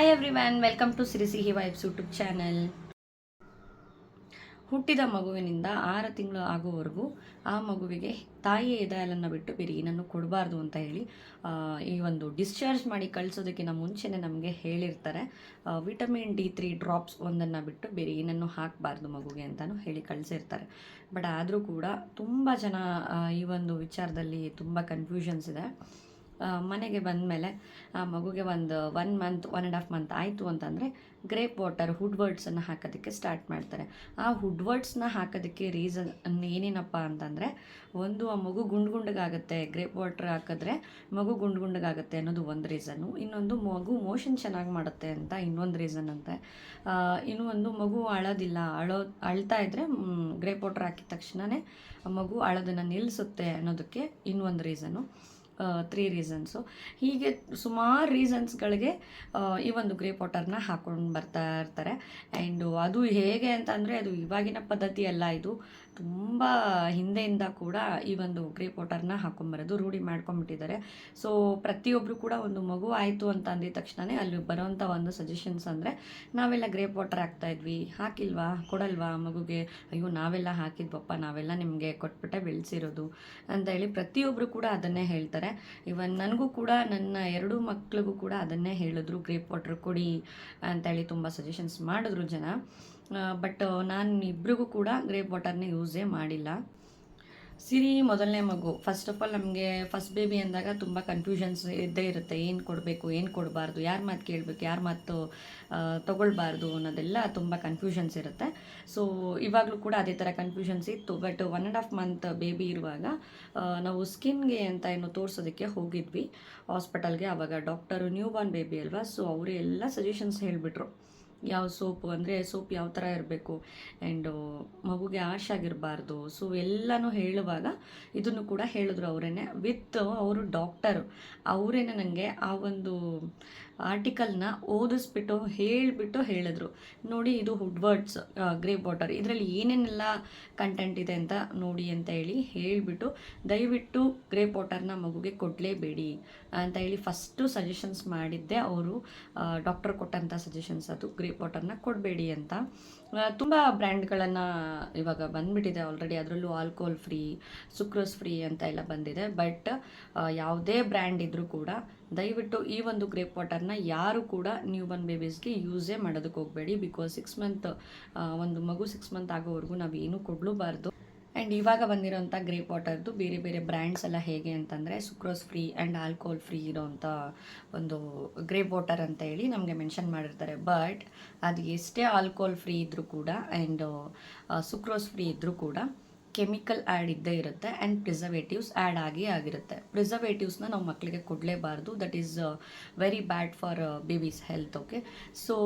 Hi everyone welcome to Siri Sihi vibes YouTube channel ಹುಟ್ಟಿದ ಮಗುವಿನಿಂದ ಆರು ತಿಂಗಳು ಆಗುವವರೆಗೂ ಆ ಮಗುವಿಗೆ ತಾಯಿಯ ಎದೆಹಾಲನ್ನು ಬಿಟ್ಟು ಬೇರೆ ಏನನ್ನು ಕೊಡಬಾರ್ದು ಅಂತ ಹೇಳಿ ಈ ಒಂದು ಡಿಸ್ಚಾರ್ಜ್ ಮಾಡಿ ಕಳಿಸೋದಕ್ಕಿಂತ ಮುಂಚೆನೇ ನಮಗೆ ಹೇಳಿರ್ತಾರೆ. ವಿಟಮಿನ್ ಡಿ ತ್ರೀ ಡ್ರಾಪ್ಸ್ ಒಂದನ್ನು ಬಿಟ್ಟು ಬೇರೆ ಏನನ್ನು ಹಾಕಬಾರ್ದು ಮಗುಗೆ ಅಂತಲೂ ಹೇಳಿ ಕಳಿಸಿರ್ತಾರೆ. ಬಟ್ ಆದರೂ ಕೂಡ ತುಂಬ ಜನ ಈ ಒಂದು ವಿಚಾರದಲ್ಲಿ ತುಂಬ ಕನ್ಫ್ಯೂಷನ್ಸ್ ಇದೆ. ಮನೆಗೆ ಬಂದಮೇಲೆ ಆ ಮಗುಗೆ ಒಂದು one month one and half month ಆಯಿತು ಅಂತಂದರೆ ಗ್ರೇಪ್ ವಾಟರ್ ಹುಡ್ ವರ್ಡ್ಸನ್ನು ಹಾಕೋದಕ್ಕೆ ಸ್ಟಾರ್ಟ್ ಮಾಡ್ತಾರೆ. ಆ ಹುಡ್ ವರ್ಡ್ಸ್ನ ಹಾಕೋದಕ್ಕೆ ರೀಸನ್ ಏನೇನಪ್ಪ ಅಂತಂದರೆ ಒಂದು, ಆ ಮಗು ಗುಂಡು ಗುಂಡಗಾಗುತ್ತೆ ಗ್ರೇಪ್ ವಾಟರ್ ಹಾಕಿದ್ರೆ ಮಗು ಗುಂಡು ಗುಂಡಗಾಗುತ್ತೆ ಅನ್ನೋದು ಒಂದು ರೀಸನ್ನು ಇನ್ನೊಂದು ಮಗು ಮೋಷನ್ ಚೆನ್ನಾಗಿ ಮಾಡುತ್ತೆ ಅಂತ ಇನ್ನೊಂದು ರೀಸನ್ ಅಂತೆ. ಇನ್ನು ಒಂದು ಮಗು ಅಳೋದಿಲ್ಲ, ಅಳೋ, ಅಳ್ತಾ ಇದ್ದರೆ ಗ್ರೇಪ್ ವಾಟರ್ ಹಾಕಿದ ತಕ್ಷಣವೇ ಮಗು ಅಳೋದನ್ನು ನಿಲ್ಲಿಸುತ್ತೆ ಅನ್ನೋದಕ್ಕೆ ಇನ್ನೊಂದು ರೀಸನ್ನು ತ್ರೀ ರೀಸನ್ಸು ಹೀಗೆ ಸುಮಾರು ರೀಸನ್ಸ್ಗಳಿಗೆ ಈ ಒಂದು ಗ್ರೇಪ್ ವಾಟರ್ನ ಹಾಕ್ಕೊಂಡು ಬರ್ತಾ ಇರ್ತಾರೆ. ಆ್ಯಂಡು ಅದು ಹೇಗೆ ಅಂತಂದರೆ ಅದು ಇವಾಗಿನ ಪದ್ಧತಿ ಅಲ್ಲ ಇದು. ತುಂಬ ಹಿಂದೆಯಿಂದ ಕೂಡ ಈ ಒಂದು ಗ್ರೇಪ್ ವಾಟರ್ನ ಹಾಕೊಂಬರೋದು, ರೂಢಿ ಮಾಡ್ಕೊಂಬಿಟ್ಟಿದ್ದಾರೆ. ಸೊ ಪ್ರತಿಯೊಬ್ಬರು ಕೂಡ ಒಂದು ಮಗು ಆಯಿತು ಅಂತ ಅಂದಿದ ತಕ್ಷಣವೇ ಅಲ್ಲಿ ಬರೋವಂಥ ಒಂದು ಸಜೆಷನ್ಸ್ ಅಂದರೆ, ನಾವೆಲ್ಲ ಗ್ರೇಪ್ ವಾಟರ್ ಹಾಕ್ತಾ ಇದ್ವಿ, ಹಾಕಿಲ್ವಾ, ಕೊಡಲ್ವಾ ಮಗುಗೆ? ಅಯ್ಯೋ, ನಾವೆಲ್ಲ ಹಾಕಿದ್ವಪ್ಪ, ನಾವೆಲ್ಲ ನಿಮಗೆ ಕೊಟ್ಬಿಟ್ಟೆ ಬೆಳೆಸಿರೋದು ಅಂತ ಹೇಳಿ ಪ್ರತಿಯೊಬ್ಬರು ಕೂಡ ಅದನ್ನೇ ಹೇಳ್ತಾರೆ. ಇವನ್ ನನಗೂ ಕೂಡ, ನನ್ನ ಎರಡು ಮಕ್ಳಿಗೂ ಕೂಡ ಅದನ್ನೇ ಹೇಳಿದ್ರು ಗ್ರೇಪ್ ವಾಟರ್ ಕೊಡಿ ಅಂತೇಳಿ ತುಂಬ ಸಜೆಷನ್ಸ್ ಮಾಡಿದ್ರು ಜನ. ಬಟ್ ನಾನು ಇಬ್ಬರಿಗೂ ಕೂಡ ಗ್ರೇಪ್ ವಾಟರ್ನ ಯೂಸೇ ಮಾಡಿಲ್ಲ. ಸಿರಿ ಮೊದಲನೇ ಮಗು. ಫಸ್ಟ್ ಆಫ್ ಆಲ್ ನಮಗೆ ಫಸ್ಟ್ ಬೇಬಿ ಅಂದಾಗ ತುಂಬ ಕನ್ಫ್ಯೂಷನ್ಸ್ ಇದ್ದೇ ಇರುತ್ತೆ. ಏನು ಕೊಡಬೇಕು, ಏನು ಕೊಡಬಾರ್ದು, ಯಾರ ಮಾತು ಕೇಳಬೇಕು, ಯಾರ ಮಾತು ತೊಗೊಳ್ಬಾರ್ದು ಅನ್ನೋದೆಲ್ಲ ತುಂಬ ಕನ್ಫ್ಯೂಷನ್ಸ್ ಇರುತ್ತೆ. ಸೊ ಇವಾಗಲೂ ಕೂಡ ಅದೇ ಥರ ಕನ್ಫ್ಯೂಷನ್ಸ್ ಇತ್ತು. But one and half month baby ಇರುವಾಗ ನಾವು ಸ್ಕಿನ್ಗೆ ಅಂತ ಏನು ತೋರಿಸೋದಕ್ಕೆ ಹೋಗಿದ್ವಿ. ಹಾಸ್ಪಿಟಲ್ಗೆ ಆವಾಗ ಡಾಕ್ಟರು ನ್ಯೂ ಬಾರ್ನ್ ಬೇಬಿ ಅಲ್ವಾ? ಸೊ ಅವರು ಎಲ್ಲ ಸಜೆಷನ್ಸ್ ಹೇಳಿಬಿಟ್ರು. ಯಾವ ಸೋಪು ಅಂದರೆ ಸೋಪ್ ಯಾವ ಥರ ಇರಬೇಕು ಆ್ಯಂಡು ಮಗುಗೆ ಆಶ್ ಆಗಿರಬಾರ್ದು ಸೊ ಎಲ್ಲನೂ ಹೇಳುವಾಗ ಇದನ್ನು ಕೂಡ ಹೇಳಿದ್ರು ಅವರೇನೆ. ವಿತ್ ಅವರು ಡಾಕ್ಟರು ಅವರೇನೆ ನನಗೆ ಆ ಒಂದು ಆರ್ಟಿಕಲ್ನ ಓದಿಸ್ಬಿಟ್ಟು ಹೇಳಿಬಿಟ್ಟು ಹೇಳಿದ್ರು. ನೋಡಿ ಇದು ಹುಡ್ವರ್ಡ್ಸ್ ಗ್ರೇಪ್ ವಾಟರ್ ಇದರಲ್ಲಿ ಏನೇನೆಲ್ಲ ಕಂಟೆಂಟ್ ಇದೆ ಅಂತ ನೋಡಿ ಅಂತ ಹೇಳಿ ಹೇಳಿಬಿಟ್ಟು ದಯವಿಟ್ಟು ಗ್ರೇಪ್ ವಾಟರ್ನ ಮಗುಗೆ ಕೊಡಲೇಬೇಡಿ ಅಂತ ಹೇಳಿ ಫಸ್ಟು ಸಜೆಷನ್ಸ್ ಮಾಡಿದ್ದೆ ಅವರು. ಡಾಕ್ಟರ್ ಕೊಟ್ಟಂಥ ಸಜೆಷನ್ಸ್ ಅದು ಗ್ರೇಪ್ ವಾಟರ್ನ ಕೊಡಬೇಡಿ ಅಂತ. ತುಂಬ ಬ್ರ್ಯಾಂಡ್ಗಳನ್ನು ಇವಾಗ ಬಂದ್ಬಿಟ್ಟಿದೆ ಆಲ್ರೆಡಿ ಅದರಲ್ಲೂ ಆಲ್ಕೋಹಾಲ್ ಫ್ರೀ ಸುಕ್ರೋಸ್ ಫ್ರೀ ಅಂತ ಎಲ್ಲ ಬಂದಿದೆ. ಬಟ್ ಯಾವುದೇ ಬ್ರ್ಯಾಂಡ್ ಇದ್ದರೂ ಕೂಡ ದಯವಿಟ್ಟು ಈ ಒಂದು ಗ್ರೇಪ್ ವಾಟರ್ನ ಯಾರು ಕೂಡ ನ್ಯೂ ಬರ್ನ್ ಬೇಬೀಸ್ಗೆ ಯೂಸೇ ಮಾಡೋದಕ್ಕೆ ಹೋಗಬೇಡಿ ಬಿಕಾಸ್ ಸಿಕ್ಸ್ ಮಂತ್ ಒಂದು ಮಗು ಸಿಕ್ಸ್ ಮಂತ್ ಆಗೋವರೆಗೂ ನಾವು ಏನೂ ಕೊಡಲೂಬಾರ್ದು. ಆ್ಯಂಡ್ ಇವಾಗ ಬಂದಿರೋಂಥ ಗ್ರೇಪ್ ವಾಟರ್ದು ಬೇರೆ ಬೇರೆ ಬ್ರ್ಯಾಂಡ್ಸ್ ಎಲ್ಲ ಹೇಗೆ ಅಂತಂದರೆ sucrose free and alcohol free ಇರೋವಂಥ ಒಂದು ಗ್ರೇಪ್ ವಾಟರ್ ಅಂತ ಹೇಳಿ ನಮಗೆ ಮೆನ್ಷನ್ ಮಾಡಿರ್ತಾರೆ. ಬಟ್ ಅದು ಎಷ್ಟೇ ಆಲ್ಕೋಹಾಲ್ ಫ್ರೀ ಇದ್ದರೂ ಕೂಡ ಆ್ಯಂಡ್ ಸುಕ್ರೋಸ್ ಫ್ರೀ ಇದ್ದರೂ ಕೂಡ ಕೆಮಿಕಲ್ ಆ್ಯಡ್ ಇದ್ದೇ ಇರುತ್ತೆ ಆ್ಯಂಡ್ ಪ್ರಿಸರ್ವೇಟಿವ್ಸ್ ಆ್ಯಡ್ ಆಗಿ ಆಗಿರುತ್ತೆ. ಪ್ರಿಸರ್ವೇಟಿವ್ಸ್ನ ನಾವು ಮಕ್ಕಳಿಗೆ ಕೊಡಲೇಬಾರ್ದು. That is very bad for babies health okay so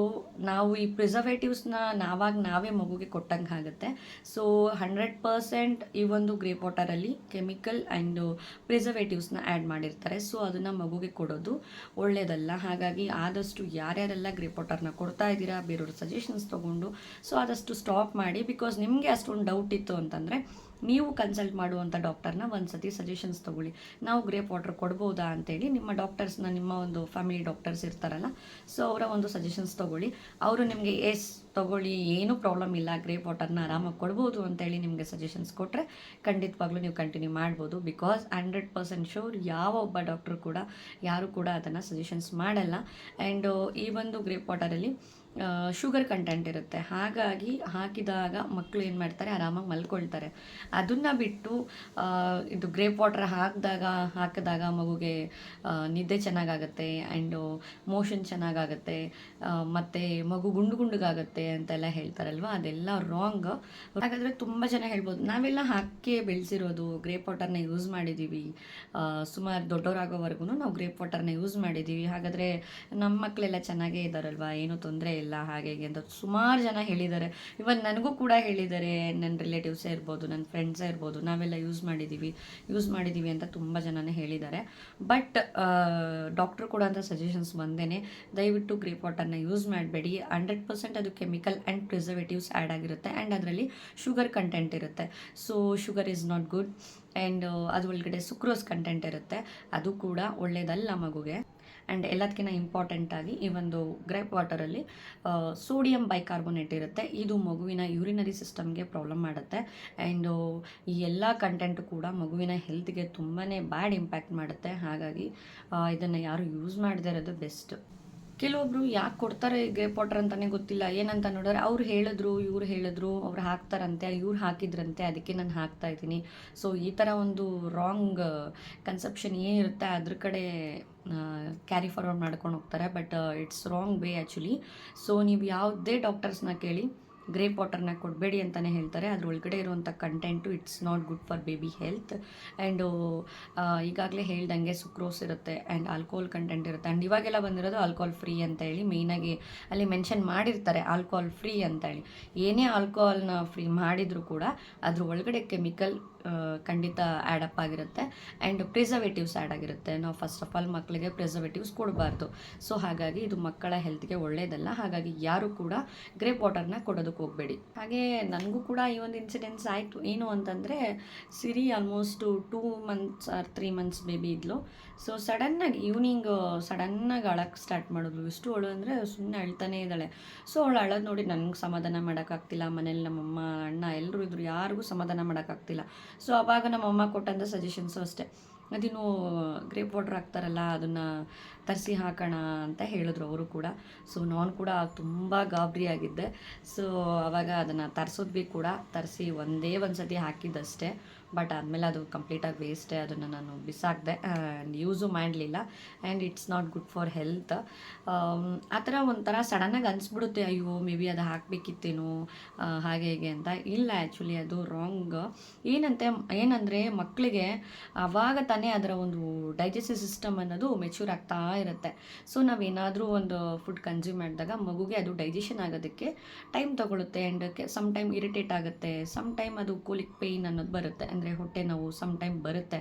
ನಾವು ಈ ಪ್ರಿಸರ್ವೇಟಿವ್ಸ್ನ ನಾವಾಗ ನಾವೇ ಮಗುಗೆ ಕೊಟ್ಟಂಗೆ ಆಗುತ್ತೆ. ಸೊ ಹಂಡ್ರೆಡ್ ಪರ್ಸೆಂಟ್ ಈ ಒಂದು ಗ್ರೇಪ್ ವಾಟರಲ್ಲಿ ಕೆಮಿಕಲ್ ಆ್ಯಂಡ್ ಪ್ರಿಸರ್ವೇಟಿವ್ಸ್ನ ಆ್ಯಡ್ ಮಾಡಿರ್ತಾರೆ. ಸೊ ಅದನ್ನು ಮಗುಗೆ ಕೊಡೋದು ಒಳ್ಳೆಯದಲ್ಲ ಹಾಗಾಗಿ ಆದಷ್ಟು ಯಾರ್ಯಾರೆಲ್ಲ ಗ್ರೇಪ್ ವಾಟರ್ನ ಕೊಡ್ತಾ ಇದ್ದೀರಾ ಬೇರೆಯವ್ರ ಸಜೆಷನ್ಸ್ ತೊಗೊಂಡು ಸೊ ಆದಷ್ಟು ಸ್ಟಾಪ್ ಮಾಡಿ ಬಿಕಾಸ್ ನಿಮಗೆ ಅಷ್ಟೊಂದು ಡೌಟ್ ಇತ್ತು ಅಂತಂದರೆ ನೀವು ಕನ್ಸಲ್ಟ್ ಮಾಡುವಂಥ ಡಾಕ್ಟರ್ನ ಒಂದು ಸತಿ ಸಜೆಷನ್ಸ್ ತೊಗೊಳ್ಳಿ. ನಾವು ಗ್ರೇಪ್ ವಾಟರ್ ಕೊಡ್ಬೋದಾ ಅಂತೇಳಿ ನಿಮ್ಮ ಡಾಕ್ಟರ್ಸ್ನ ನಿಮ್ಮ ಒಂದು ಫ್ಯಾಮಿಲಿ ಡಾಕ್ಟರ್ಸ್ ಇರ್ತಾರಲ್ಲ ಸೊ ಅವರ ಒಂದು ಸಜೆಷನ್ಸ್ ತೊಗೊಳ್ಳಿ. ಅವರು ನಿಮಗೆ ಎಸ್ ತೊಗೊಳ್ಳಿ, ಏನೂ ಪ್ರಾಬ್ಲಮ್ ಇಲ್ಲ ಗ್ರೇಪ್ ವಾಟರ್ನ ಆರಾಮಾಗಿ ಕೊಡ್ಬೋದು ಅಂತೇಳಿ ನಿಮಗೆ ಸಜೆಷನ್ಸ್ ಕೊಟ್ಟರೆ ಖಂಡಿತವಾಗ್ಲೂ ನೀವು ಕಂಟಿನ್ಯೂ ಮಾಡ್ಬೋದು. ಬಿಕಾಸ್ ಹಂಡ್ರೆಡ್ ಪರ್ಸೆಂಟ್ ಶೋರ್ ಯಾವ ಒಬ್ಬ ಡಾಕ್ಟ್ರು ಕೂಡ, ಯಾರು ಕೂಡ ಅದನ್ನು ಸಜೆಷನ್ಸ್ ಮಾಡಲ್ಲ. ಆ್ಯಂಡ್ ಈ ಒಂದು ಗ್ರೇಪ್ ವಾಟರಲ್ಲಿ ಶುಗರ್ ಕಂಟೆಂಟ್ ಇರುತ್ತೆ. ಹಾಗಾಗಿ ಹಾಕಿದಾಗ ಮಕ್ಕಳು ಏನು ಮಾಡ್ತಾರೆ? ಆರಾಮಾಗಿ ಮಲ್ಕೊಳ್ತಾರೆ. ಅದನ್ನು ಬಿಟ್ಟು ಇದು ಗ್ರೇಪ್ ವಾಟರ್ ಹಾಕಿದಾಗ ಹಾಕಿದಾಗ ಮಗುಗೆ ನಿದ್ದೆ ಚೆನ್ನಾಗಾಗುತ್ತೆ ಆ್ಯಂಡು ಮೋಷನ್ ಚೆನ್ನಾಗಾಗುತ್ತೆ. ಮತ್ತು ಮಗು ಗುಂಡು ಗುಂಡುಗಾಗುತ್ತೆ ಅಂತೆಲ್ಲ ಹೇಳ್ತಾರಲ್ವ? ಅದೆಲ್ಲ ರಾಂಗ್ ಹಾಗಾದರೆ ತುಂಬ ಜನ ಹೇಳ್ಬೋದು, ನಾವೆಲ್ಲ ಹಾಕಿ ಬೆಳೆಸಿರೋದು ಗ್ರೇಪ್ ವಾಟರ್ನ ಯೂಸ್ ಮಾಡಿದ್ದೀವಿ ಸುಮಾರು ದೊಡ್ಡವರಾಗೋವರೆಗೂ ನಾವು ಗ್ರೇಪ್ ವಾಟರ್ನ ಯೂಸ್ ಮಾಡಿದ್ದೀವಿ ಹಾಗಾದರೆ ನಮ್ಮ ಮಕ್ಕಳೆಲ್ಲ ಚೆನ್ನಾಗೇ ಇದ್ದಾರಲ್ವಾ ಏನೂ ತೊಂದರೆ ಇಲ್ಲ. ಹಾಗೆ ಹೀಗೆ ಅಂತ ಸುಮಾರು ಜನ ಹೇಳಿದ್ದಾರೆ. ಇವನ್ ನನಗೂ ಕೂಡ ಹೇಳಿದ್ದಾರೆ ನನ್ನ ರಿಲೇಟಿವ್ಸೇ ಇರ್ಬೋದು ನನ್ನ ಫ್ರೆಂಡ್ಸೇ ಇರ್ಬೋದು, ನಾವೆಲ್ಲ ಯೂಸ್ ಮಾಡಿದ್ದೀವಿ ಯೂಸ್ ಮಾಡಿದ್ದೀವಿ ಅಂತ ತುಂಬ ಜನನೇ ಹೇಳಿದ್ದಾರೆ. ಬಟ್ ಡಾಕ್ಟ್ರು ಕೂಡ ಅಂತ ಸಜೆಷನ್ಸ್ ಬಂದೇನೆ, ದಯವಿಟ್ಟು ಗ್ರೀಪ್ ವಾಟರ್ನ ಯೂಸ್ ಮಾಡಬೇಡಿ. ಹಂಡ್ರೆಡ್ ಪರ್ಸೆಂಟ್ ಅದು ಕೆಮಿಕಲ್ ಆ್ಯಂಡ್ ಪ್ರಿಸರ್ವೇಟಿವ್ಸ್ ಆ್ಯಡ್ ಆಗಿರುತ್ತೆ ಆ್ಯಂಡ್ ಅದರಲ್ಲಿ ಶುಗರ್ ಕಂಟೆಂಟ್ ಇರುತ್ತೆ. So sugar is not good and ಅದು ಒಳಗಡೆ ಸುಕ್ರೋಸ್ ಕಂಟೆಂಟ್ ಇರುತ್ತೆ. ಅದು ಕೂಡ ಒಳ್ಳೆಯದಲ್ಲ ಮಗುಗೆ. ಆ್ಯಂಡ್ ಎಲ್ಲದಕ್ಕಿಂತ ಇಂಪಾರ್ಟೆಂಟಾಗಿ ಈ ಒಂದು ಗ್ರೇಪ್ ವಾಟರಲ್ಲಿ ಸೋಡಿಯಂ ಬೈಕಾರ್ಬೋನೇಟ್ ಇರುತ್ತೆ. ಇದು ಮಗುವಿನ ಯೂರಿನರಿ ಸಿಸ್ಟಮ್ಗೆ ಪ್ರಾಬ್ಲಮ್ ಮಾಡುತ್ತೆ. ಆ್ಯಂಡು ಈ ಎಲ್ಲ ಕಂಟೆಂಟ್ ಕೂಡ ಮಗುವಿನ ಹೆಲ್ತ್ಗೆ ತುಂಬಾ ಬ್ಯಾಡ್ ಇಂಪ್ಯಾಕ್ಟ್ ಮಾಡುತ್ತೆ. ಹಾಗಾಗಿ ಇದನ್ನು ಯಾರು ಯೂಸ್ ಮಾಡದೇ ಇರೋದು ಬೆಸ್ಟ್ ಕೆಲವೊಬ್ರು ಯಾಕೆ ಕೊಡ್ತಾರೆ ಗ್ರೇಪ್ ವಾಟರ್ ಅಂತಲೇ ಗೊತ್ತಿಲ್ಲ. ಏನಂತ ನೋಡಿದ್ರೆ ಅವ್ರು ಹೇಳಿದ್ರು, ಇವ್ರು ಹೇಳಿದ್ರು, ಅವ್ರು ಹಾಕ್ತಾರಂತೆ, ಇವ್ರು ಹಾಕಿದ್ರಂತೆ, ಅದಕ್ಕೆ ನಾನು ಹಾಕ್ತಾ ಇದ್ದೀನಿ. ಸೊ ಈ ಥರ ಒಂದು ರಾಂಗ್ ಕನ್ಸೆಪ್ಷನ್ ಏನಿರುತ್ತೆ, ಅದ್ರ ಕಡೆ ಕ್ಯಾರಿ ಫಾರ್ವರ್ಡ್ ಮಾಡ್ಕೊಂಡು ಹೋಗ್ತಾರೆ but it's wrong way actually so ನೀವು ಯಾವುದೇ ಡಾಕ್ಟರ್ಸ್ನ ಕೇಳಿ ಗ್ರೇಪ್ ವಾಟರ್ನ ಕೊಡಬೇಡಿ ಅಂತಲೇ ಹೇಳ್ತಾರೆ. ಅದ್ರ ಒಳಗಡೆ ಇರುವಂಥ content it's not good for baby health and ಈಗಾಗಲೇ ಹೇಳ್ದಂಗೆ ಸುಕ್ರೋಸ್ ಇರುತ್ತೆ ಆ್ಯಂಡ್ ಆಲ್ಕೋಹಾಲ್ ಕಂಟೆಂಟ್ ಇರುತ್ತೆ. ಆ್ಯಂಡ್ ಇವಾಗೆಲ್ಲ ಬಂದಿರೋದು ಆಲ್ಕೋಹಾಲ್ ಫ್ರೀ ಅಂತ ಹೇಳಿ ಮೇಯ್ನಾಗಿ ಅಲ್ಲಿ ಮೆನ್ಷನ್ ಮಾಡಿರ್ತಾರೆ ಆಲ್ಕೋಹಾಲ್ ಫ್ರೀ ಅಂತ ಹೇಳಿ. ಏನೇ ಆಲ್ಕೋಹಾಲ್ನ ಫ್ರೀ ಮಾಡಿದರೂ ಕೂಡ ಅದ್ರ ಒಳಗಡೆ ಕೆಮಿಕಲ್ ಖಂಡಿತ ಆ್ಯಡಪ್ ಆಗಿರುತ್ತೆ. ಆ್ಯಂಡ್ ಪ್ರಿಸರ್ವೇಟಿವ್ಸ್ ಆ್ಯಡ್ ಆಗಿರುತ್ತೆ. ನಾವು ಫಸ್ಟ್ ಆಫ್ ಆಲ್ ಮಕ್ಕಳಿಗೆ ಪ್ರಿಸರ್ವೇಟಿವ್ಸ್ ಕೊಡಬಾರ್ದು. ಸೊ ಹಾಗಾಗಿ ಇದು ಮಕ್ಕಳ ಹೆಲ್ತ್ಗೆ ಒಳ್ಳೆಯದಲ್ಲ ಹಾಗಾಗಿ ಯಾರು ಕೂಡ ಗ್ರೇಪ್ ವಾಟರ್ನ ಕೊಡೋದಕ್ಕೆ ಹೋಗಬೇಡಿ. ಹಾಗೆ ನನಗೂ ಕೂಡ ಈ ಒಂದು ಇನ್ಸಿಡೆನ್ಸ್ ಆಯಿತು. ಏನು ಅಂತಂದರೆ, Siri almost two months or three months baby ಇದ್ಲು. ಸೊ ಸಡನ್ನಾಗಿ ಈವ್ನಿಂಗ್ ಸಡನ್ನಾಗಿ ಅಳಕ್ಕೆ ಸ್ಟಾರ್ಟ್ ಮಾಡೋದು ಇಷ್ಟು ಅವಳು ಅಂದರೆ ಸುಮ್ಮನೆ ಅಳ್ತಾನೇ ಇದ್ದಾಳೆ. ಸೊ ಅವಳು ಅಳೋದು ನೋಡಿ ನನಗೆ ಸಮಾಧಾನ ಮಾಡೋಕ್ಕಾಗ್ತಿಲ್ಲ ಮನೇಲಿ ನಮ್ಮಮ್ಮ, ಅಣ್ಣ ಎಲ್ಲರೂ ಇದ್ರು ಯಾರಿಗೂ ಸಮಾಧಾನ ಮಾಡೋಕ್ಕಾಗ್ತಿಲ್ಲ ಸೊ ಆವಾಗ ನಮ್ಮಮ್ಮ ಕೊಟ್ಟಂಥ ಸಜೆಷನ್ಸು ಅಷ್ಟೇ. ಅದಿನ್ನು ಗ್ರೇಪ್ ವಾಟರ್ ಹಾಕ್ತಾರಲ್ಲ, ಅದನ್ನು ತರಿಸಿ ಹಾಕೋಣ ಅಂತ ಹೇಳಿದ್ರು ಅವರು ಕೂಡ. ಸೊ ನಾನು ಕೂಡ ತುಂಬ ಗಾಬರಿ ಆಗಿದ್ದೆ. ಸೊ ಆವಾಗ ಅದನ್ನು ತರಿಸಿದ್ವಿ ಕೂಡ. ತರಿಸಿ ಒಂದೇ ಒಂದು ಸತಿ ಹಾಕಿದ್ದಷ್ಟೇ. ಬಟ್ ಆದಮೇಲೆ ಅದು ಕಂಪ್ಲೀಟಾಗಿ ವೇಸ್ಟೇ ಅದನ್ನು ನಾನು ಬಿಸಾಕಿದೆ. ಆ್ಯಂಡ್ ಯೂಸು ಮಾಡಲಿಲ್ಲ. And it's not good for health ಆ ಥರ ಒಂಥರ ಸಡನ್ನಾಗಿ ಅನಿಸ್ಬಿಡುತ್ತೆ. ಅಯ್ಯೋ ಮೇ ಬಿ ಅದು ಹಾಕಬೇಕಿತ್ತೇನೋ ಹಾಗೆ ಹೀಗೆ ಅಂತ. ಇಲ್ಲ ಆ್ಯಕ್ಚುಲಿ ಅದು ರಾಂಗ್ ಏನಂತೆ, ಏನಂದರೆ ಮಕ್ಕಳಿಗೆ ಆವಾಗ ತಾನೇ ಅದರ ಒಂದು ಡೈಜೆಸ್ಟಿವ್ ಸಿಸ್ಟಮ್ ಅನ್ನೋದು ಮೆಚ್ಯೂರ್ ಆಗ್ತಾ ಇರುತ್ತೆ. ಸೊ ನಾವೇನಾದರೂ ಒಂದು ಫುಡ್ ಕನ್ಸ್ಯೂಮ್ ಮಾಡಿದಾಗ ಮಗುಗೆ ಅದು ಡೈಜೆಷನ್ ಆಗೋದಕ್ಕೆ ಟೈಮ್ ತೊಗೊಳುತ್ತೆ. ಆ್ಯಂಡ್ ಸಮ್ ಟೈಮ್ ಇರಿಟೇಟ್ ಆಗುತ್ತೆ. ಸಮ್ ಟೈಮ್ ಅದು ಕೂಲಿಕ್ ಪೇಯ್ನ್ ಅನ್ನೋದು ಬರುತ್ತೆ. ಅಂದರೆ ಹೊಟ್ಟೆ ನೋವು ಸಮ್ ಟೈಮ್ ಬರುತ್ತೆ.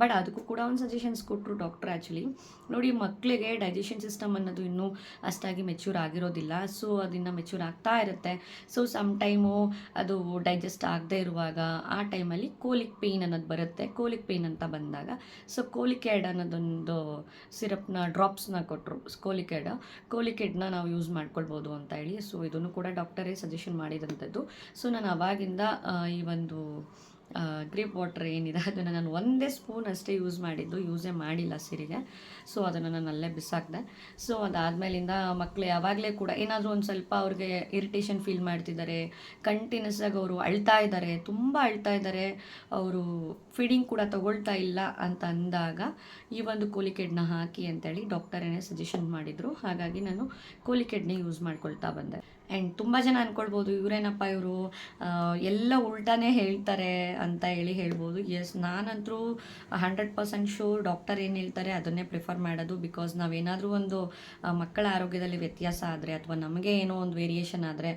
ಬಟ್ ಅದಕ್ಕೂ ಕೂಡ ಒಂದು ಸಜೆಷನ್ಸ್ ಕೊಟ್ಟರು ಡಾಕ್ಟರ್ ಆ್ಯಕ್ಚುಲಿ ನೋಡಿ ಮಕ್ಕಳಿಗೆ ಡೈಜೆಷನ್ ಸಿಸ್ಟಮ್ ಅನ್ನೋದು ಇನ್ನೂ ಅಷ್ಟಾಗಿ ಮೆಚ್ಯೂರ್ ಆಗಿರೋದಿಲ್ಲ. ಸೊ ಅದನ್ನು ಮೆಚ್ಯೂರ್ ಆಗ್ತಾ ಇರುತ್ತೆ. ಸೊ ಸಮ್ ಟೈಮು ಅದು ಡೈಜೆಸ್ಟ್ ಆಗದೆ ಇರುವಾಗ ಆ ಟೈಮಲ್ಲಿ ಕೋಲಿಕ್ ಪೇಯ್ನ್ ಅನ್ನೋದು ಬರುತ್ತೆ. ಕೋಲಿಕ್ ಪೇಯ್ನ್ ಅಂತ ಬಂದಾಗ ಸೊ ಕೋಲಿಕ್ಯಾಡ್ ಅನ್ನೋದೊಂದು ಸಿರಪ್ನ ಡ್ರಾಪ್ಸ್ನ ಕೊಟ್ಟರು ಕೋಲಿಕ್ಯಾಡ್ ಕೋಲಿಕ್ಯಾಡ್ನ ನಾವು ಯೂಸ್ ಮಾಡ್ಕೊಳ್ಬೋದು ಅಂತ ಹೇಳಿ. ಸೊ ಇದನ್ನು ಕೂಡ ಡಾಕ್ಟರೇ ಸಜೆಷನ್ ಮಾಡಿದಂಥದ್ದು. ಸೊ ನಾನು ಅವಾಗಿಂದ ಈ ಒಂದು ಗ್ರೇಪ್ ವಾಟರ್ ಏನಿದೆ, ಅದನ್ನು ನಾನು ಒಂದೇ ಸ್ಪೂನ್ ಅಷ್ಟೇ ಯೂಸ್ ಮಾಡಿದ್ದು ಯೂಸೇ ಮಾಡಿಲ್ಲ ಸಿರಿಗೆ. ಸೊ ಅದನ್ನು ನಾನು ಅಲ್ಲೇ ಬಿಸಾಕಿದೆ. ಸೊ ಅದಾದಮೇಲಿಂದ ಮಕ್ಕಳು ಯಾವಾಗಲೇ ಕೂಡ ಏನಾದರೂ ಒಂದು ಸ್ವಲ್ಪ ಅವ್ರಿಗೆ ಇರಿಟೇಷನ್ ಫೀಲ್ ಮಾಡ್ತಿದ್ದಾರೆ ಕಂಟಿನ್ಯೂಸ್ ಆಗಿ ಅವರು ಅಳ್ತಾ ಇದ್ದಾರೆ, ತುಂಬ ಅಳ್ತಾ ಇದ್ದಾರೆ, ಅವರು ಫೀಡಿಂಗ್ ಕೂಡ ತಗೊಳ್ತಾ ಇಲ್ಲ ಅಂತ ಅಂದಾಗ ಈ ಒಂದು ಕೋಲಿಕೆಡ್ನ ಹಾಕಿ ಅಂತೇಳಿ ಡಾಕ್ಟರೇನೇ ಸಜೆಷನ್ ಮಾಡಿದರು. ಹಾಗಾಗಿ ನಾನು ಕೋಲಿಕೆಡ್ನೇ ಯೂಸ್ ಮಾಡ್ಕೊಳ್ತಾ ಬಂದೆ. ಆ್ಯಂಡ್ ತುಂಬ ಜನ ಅಂದ್ಕೊಳ್ಬೋದು ಇವರೇನಪ್ಪ ಇವರು? ಎಲ್ಲ ಉಲ್ಟಾನೇ ಹೇಳ್ತಾರೆ ಅಂತ ಹೇಳಿ ಹೇಳ್ಬೋದು. ಎಸ್ ನಾನಂತರೂ ಹಂಡ್ರೆಡ್ ಪರ್ಸೆಂಟ್ ಶೂರ್ ಡಾಕ್ಟರ್ ಏನು ಹೇಳ್ತಾರೆ, ಅದನ್ನೇ ಪ್ರಿಫರ್ ಮಾಡೋದು. ಬಿಕಾಸ್ ನಾವೇನಾದರೂ ಒಂದು ಮಕ್ಕಳ ಆರೋಗ್ಯದಲ್ಲಿ ವ್ಯತ್ಯಾಸ ಆದರೆ ಅಥವಾ ನಮಗೆ ಏನೋ ಒಂದು ವೇರಿಯೇಷನ್ ಆದರೆ,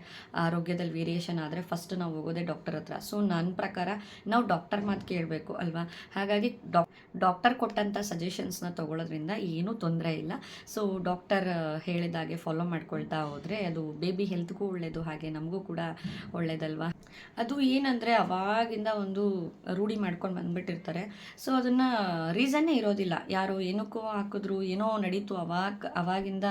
ಆರೋಗ್ಯದಲ್ಲಿ ವೇರಿಯೇಷನ್ ಆದರೆ ಫಸ್ಟ್ ನಾವು ಹೋಗೋದೇ ಡಾಕ್ಟರ್ ಹತ್ರ. ಸೊ ನನ್ನ ಪ್ರಕಾರ ನಾವು ಡಾಕ್ಟರ್ ಮಾತು ಕೇಳಬೇಕು, ಅಲ್ವಾ? ಹಾಗಾಗಿ ಡಾಕ್ ಡಾಕ್ಟರ್ ಕೊಟ್ಟಂಥ ಸಜೆಷನ್ಸ್ನ ತೊಗೊಳೋದ್ರಿಂದ ಏನೂ ತೊಂದರೆ ಇಲ್ಲ. ಸೊ ಡಾಕ್ಟರ್ ಹೇಳಿದಾಗೆ ಫಾಲೋ ಮಾಡ್ಕೊಳ್ತಾ ಹೋದರೆ ಅದು ಬೇಬಿ ಹೆಲ್ತ್ಗೂ ಒಳ್ಳೆಯದು ಹಾಗೆ ನಮಗೂ ಕೂಡ ಒಳ್ಳೇದಲ್ವಾ? ಅದು ಏನಂದರೆ ಅವಾಗಿಂದ ಒಂದು ರೂಢಿ ಮಾಡ್ಕೊಂಡು ಬಂದ್ಬಿಟ್ಟಿರ್ತಾರೆ. ಸೊ ಅದನ್ನು ರೀಸನ್ನೇ ಇರೋದಿಲ್ಲ. ಯಾರು ಏನಕ್ಕೂ ಹಾಕಿದ್ರು, ಏನೋ ನಡೀತು ಅವಾಗ, ಅವಾಗಿಂದ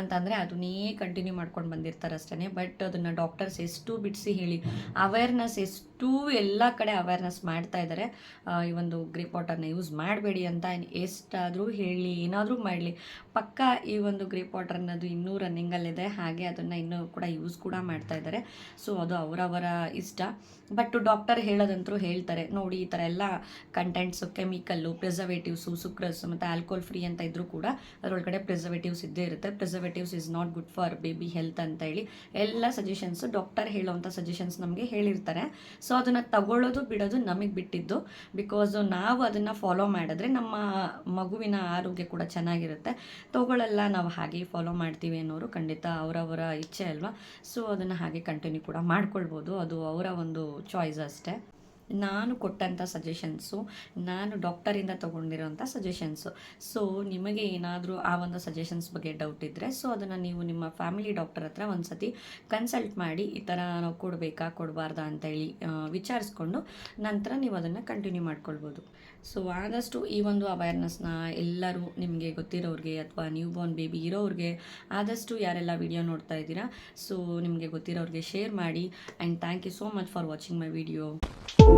ಅಂತಂದರೆ ಅದನ್ನೇ ಕಂಟಿನ್ಯೂ ಮಾಡ್ಕೊಂಡು ಬಂದಿರ್ತಾರೆ ಅಷ್ಟೇ ಬಟ್ ಅದನ್ನು ಡಾಕ್ಟರ್ಸ್ ಎಷ್ಟು ಬಿಡಿಸಿ ಹೇಳಿ ಅವೇರ್ನೆಸ್ ಎಷ್ಟು ಎಲ್ಲ ಕಡೆ ಅವೇರ್ನೆಸ್ ಮಾಡ್ತಾ ಇದ್ದಾರೆ ಈ ಒಂದು ಗ್ರಿಪ್ ವಾಟರ್ನ ಯೂಸ್ ಮಾಡಬೇಡಿ ಅಂತ ಎಷ್ಟಾದರೂ ಹೇಳಿ, ಏನಾದರೂ ಮಾಡಲಿ. ಪಕ್ಕ ಈ ಒಂದು ಗ್ರಿಪ್ ವಾಟರ್ ಅನ್ನೋದು ಇನ್ನೂ ರನ್ನಿಂಗಲ್ಲಿದೆ ಹಾಗೆ ಅದನ್ನು ಇನ್ನೂ ಯೂಸ್ ಕೂಡ ಮಾಡ್ತಾ ಇದ್ದಾರೆ. ಸೊ ಅದು ಅವರವರ ಇಷ್ಟ. ಬಟ್ ಡಾಕ್ಟರ್ ಹೇಳೋದಂತರೂ ಹೇಳ್ತಾರೆ, ನೋಡಿ ಈ ಥರ ಎಲ್ಲ ಕಂಟೆಂಟ್ಸು ಕೆಮಿಕಲ್ಲು ಪ್ರಿಸರ್ವೇಟಿವ್ಸು ಸುಕ್ರಸ್ ಮತ್ತು ಆಲ್ಕೋಹಲ್ ಫ್ರೀ ಅಂತ ಇದ್ದರೂ ಕೂಡ ಅದರೊಳಗಡೆ ಪ್ರಿಸರ್ವೇಟಿವ್ಸ್ ಇದ್ದೇ ಇರುತ್ತೆ. Preservatives is not good for baby health ಅಂತ ಹೇಳಿ ಎಲ್ಲ ಸಜೆಷನ್ಸು ಡಾಕ್ಟರ್ ಹೇಳೋವಂಥ ಸಜೆಷನ್ಸ್ ನಮಗೆ ಹೇಳಿರ್ತಾರೆ. ಸೊ ಅದನ್ನು ತಗೊಳ್ಳೋದು ಬಿಡೋದು ನಮಗೆ ಬಿಟ್ಟಿದ್ದು. ಬಿಕಾಸ್ ನಾವು ಅದನ್ನು ಫಾಲೋ ಮಾಡಿದ್ರೆ ನಮ್ಮ ಮಗುವಿನ ಆರೋಗ್ಯ ಕೂಡ ಚೆನ್ನಾಗಿರುತ್ತೆ. ತಗೊಳ್ಳಲ್ಲ ನಾವು ಹಾಗೆ ಫಾಲೋ ಮಾಡ್ತೀವಿ ಅನ್ನೋರು ಖಂಡಿತ ಅವರವರ ಇಚ್ಛೆ ಅಲ್ವಾ? ಸೊ ಅದನ್ನು ಹಾಗೆ ಕಂಟಿನ್ಯೂ ಕೂಡ ಮಾಡ್ಕೊಳ್ಬೋದು. ಅದು ಅವರ ಒಂದು ಚಾಯ್ಸ್ ಅಷ್ಟೇ. ನಾನು ಕೊಟ್ಟಂಥ ಸಜೆಷನ್ಸು ನಾನು ಡಾಕ್ಟರಿಂದ ತೊಗೊಂಡಿರೋಂಥ ಸಜೆಷನ್ಸು ಸೊ ನಿಮಗೆ ಏನಾದರೂ ಆ ಒಂದು ಸಜೆಷನ್ಸ್ ಬಗ್ಗೆ ಡೌಟ್ ಇದ್ದರೆ ಸೊ ಅದನ್ನು ನೀವು ನಿಮ್ಮ ಫ್ಯಾಮಿಲಿ ಡಾಕ್ಟರ್ ಹತ್ರ ಒಂದು ಸತಿ ಕನ್ಸಲ್ಟ್ ಮಾಡಿ, ಈ ಥರ ನಾವು ಕೊಡಬೇಕಾ, ಕೊಡಬಾರ್ದಾ ಅಂತೇಳಿ ವಿಚಾರಿಸ್ಕೊಂಡು ನಂತರ ನೀವು ಅದನ್ನು ಕಂಟಿನ್ಯೂ ಮಾಡ್ಕೊಳ್ಬೋದು. ಸೊ ಆದಷ್ಟು ಈ ಒಂದು ಅವೇರ್ನೆಸ್ನ ಎಲ್ಲರೂ ನಿಮಗೆ ಗೊತ್ತಿರೋರಿಗೆ ಅಥವಾ ನ್ಯೂ ಬೋರ್ನ್ ಬೇಬಿ ಇರೋರಿಗೆ ಆದಷ್ಟು ಯಾರೆಲ್ಲ ವಿಡಿಯೋ ನೋಡ್ತಾ ಇದ್ದೀರಾ ಸೊ ನಿಮಗೆ ಗೊತ್ತಿರೋರಿಗೆ ಶೇರ್ ಮಾಡಿ and thank you so much for watching my video